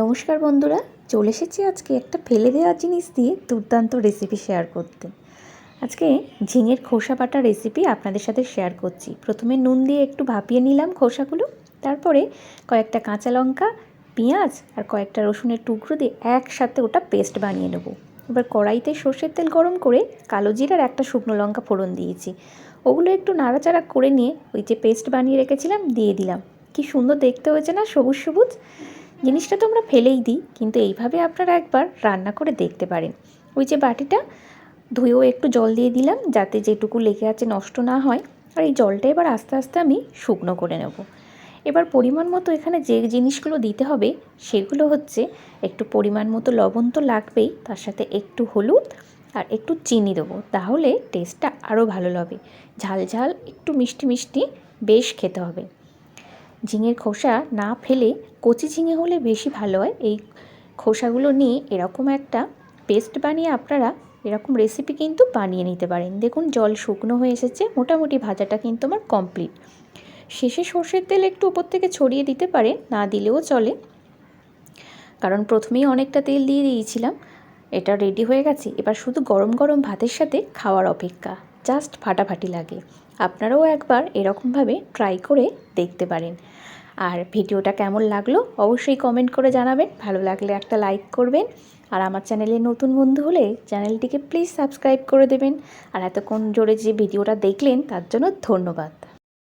নমস্কার বন্ধুরা, চলে এসেছি আজকে একটা ফেলে দেওয়া জিনিস দিয়ে দুর্দান্ত রেসিপি শেয়ার করতে। আজকে ঝিঙের খোসা বাটা রেসিপি আপনাদের সাথে শেয়ার করছি। প্রথমে নুন দিয়ে একটু ভাপিয়ে নিলাম খোসাগুলো, তারপরে কয়েকটা কাঁচা লঙ্কা, পেঁয়াজ আর কয়েকটা রসুনের টুকরো দিয়ে একসাথে ওটা পেস্ট বানিয়ে নেব। এবার কড়াইতে সর্ষের তেল গরম করে কালো জিরার একটা শুকনো লঙ্কা ফোড়ন দিয়েছি। ওগুলো একটু নাড়াচাড়া করে নিয়ে ওই যে পেস্ট বানিয়ে রেখেছিলাম, দিয়ে দিলাম। কি সুন্দর দেখতে হয়েছে না, সবুজ সবুজ? জিনিসটা তো আমরা ফেলেই দিই, কিন্তু এইভাবে আপনারা একবার রান্না করে দেখতে পারেন। ওই যে বাটিটা, ধুয়েও একটু জল দিয়ে দিলাম, যাতে যেটুকু লেগে আছে নষ্ট না হয়, আর এই জলটা এবার আস্তে আস্তে আমি শুকনো করে নেব। এবার পরিমাণ মতো এখানে যে জিনিসগুলো দিতে হবে, সেগুলো হচ্ছে একটু পরিমাণ মতো লবণ তো লাগবেই, তার সাথে একটু হলুদ আর একটু চিনি দেবো, তাহলে টেস্টটা আরও ভালো হবে। ঝাল ঝাল, একটু মিষ্টি মিষ্টি, বেশ খেতে হবে। ঝিঙের খোসা না ফেলে কচি ঝিঙে হলে বেশি ভালো হয়। এই খোসাগুলো নিয়ে এরকম একটা পেস্ট বানিয়ে আপনারা এরকম রেসিপি কিন্তু বানিয়ে নিতে পারেন। দেখুন, জল শুকনো হয়ে এসেছে, মোটামুটি ভাজাটা কিন্তু আমার কমপ্লিট শেষে সর্ষের তেল একটু উপর থেকে ছড়িয়ে দিতে পারে, না দিলেও চলে। কারণ প্রথমেই অনেকটা তেল দিয়ে দিয়েছিলাম, এটা রেডি হয়ে গেছে। এবার শুধু গরম গরম ভাতের সাথে খাওয়ার অপেক্ষা। জাস্ট ফাটাফাটি লাগে। আপনারাও একবার এরকমভাবে ট্রাই করে দেখতে পারেন। আর ভিডিওটা কেমন লাগল অবশ্যই কমেন্ট করে জানাবেন। ভালো লাগলে একটা লাইক করবেন। আর আমার চ্যানেলে নতুন বন্ধু হলে চ্যানেলটিকে প্লিজ সাবস্ক্রাইব করে দেবেন। আর এতক্ষণ জোরে যে ভিডিওটা দেখলেন তার জন্য ধন্যবাদ।